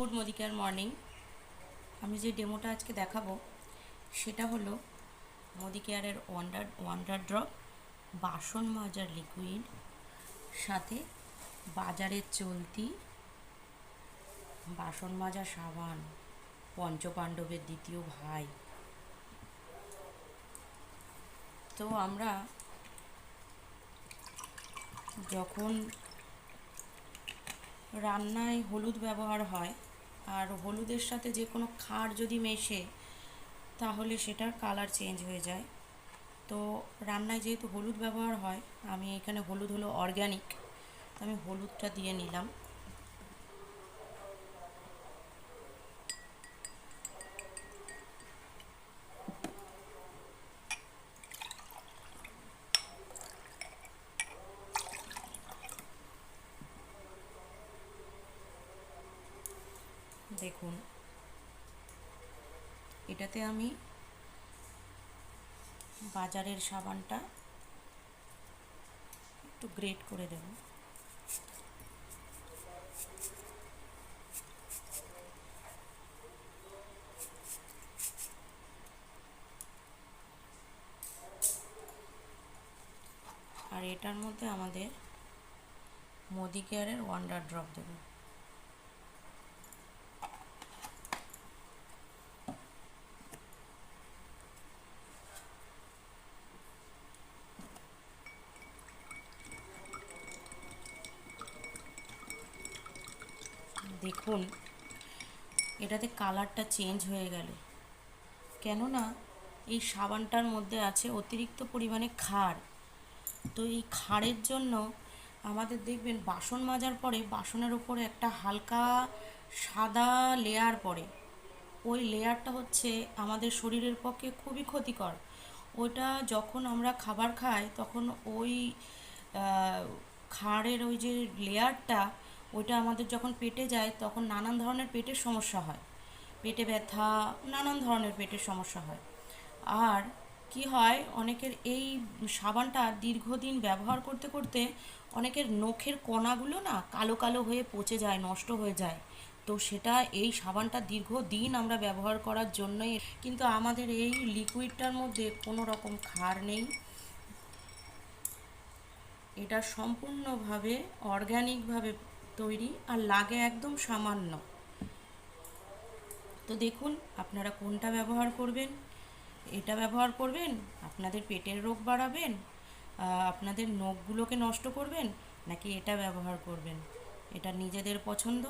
Good মদিকার morning. আমি যে ডেমোটা আজকে দেখাবো, সেটা হলো মদিকেয়ারের ওয়ান্ডার ওয়ান্ডার ড্রপ বাসন মাজার লিকুইড সাথে বাজারের চলতি বাসন মাজা সাবান, পঞ্চপাণ্ডবের দ্বিতীয় ভাই। তো আমরা যখন রান্নায় হলুদ ব্যবহার হয় আর হলুদের সাথে যে কোনো খার যদি মেশে, তাহলে সেটার কালার চেঞ্জ হয়ে যায়। তো রান্নায় যেহেতু হলুদ ব্যবহার হয়, আমি এখানে হলুদ হলো অর্গ্যানিক আমি হলুদটা দিয়ে নিলাম। দেখুন। এটাতে আমি বাজারের সাবানটা একটু গ্রেট করে দেব। আর এটার মধ্যে আমাদের মোদি কেয়ারের ওয়ান্ডার ড্রপ দেবো। দেখুন, এটাতে কালারটা চেঞ্জ হয়ে গেল। কেননা, এই সাবানটার মধ্যে আছে অতিরিক্ত পরিমাণে ক্ষার তো এই ক্ষারের জন্য আমাদের দেখবেন, বাসন মাজার পরে বাসনের উপরে একটা হালকা সাদা লেয়ার পড়ে। ওই লেয়ারটা হচ্ছে আমাদের শরীরের পক্ষে খুবই ক্ষতিকর। ওটা যখন আমরা খাবার খাই, তখন ওই খাড়ের ওই যে লেয়ারটা ওইটা আমাদের যখন পেটে যায়, তখন নানান ধরনের পেটের সমস্যা হয়। পেটে ব্যথা, নানান ধরনের পেটের সমস্যা হয়। আর কি হয়, অনেকের এই সাবানটা দীর্ঘদিন ব্যবহার করতে করতে অনেকের নখের কণাগুলো না কালো কালো হয়ে পচে যায়, নষ্ট হয়ে যায়। তো সেটা এই সাবানটা দীর্ঘদিন আমরা ব্যবহার করার জন্যই কিন্তু আমাদের এই লিকুইডটার মধ্যে কোনো রকম ক্ষার নেই। এটা সম্পূর্ণভাবে অর্গ্যানিকভাবে তৈরি আর লাগে একদম সামান্য। তো দেখুন, আপনারা কোনটা ব্যবহার করবেন, এটা ব্যবহার করবেন, আপনাদের পেটের রোগ বাড়াবেন আপনাদের নখগুলোকে নষ্ট করবেন, নাকি এটা ব্যবহার করবেন? এটা নিজেদের পছন্দ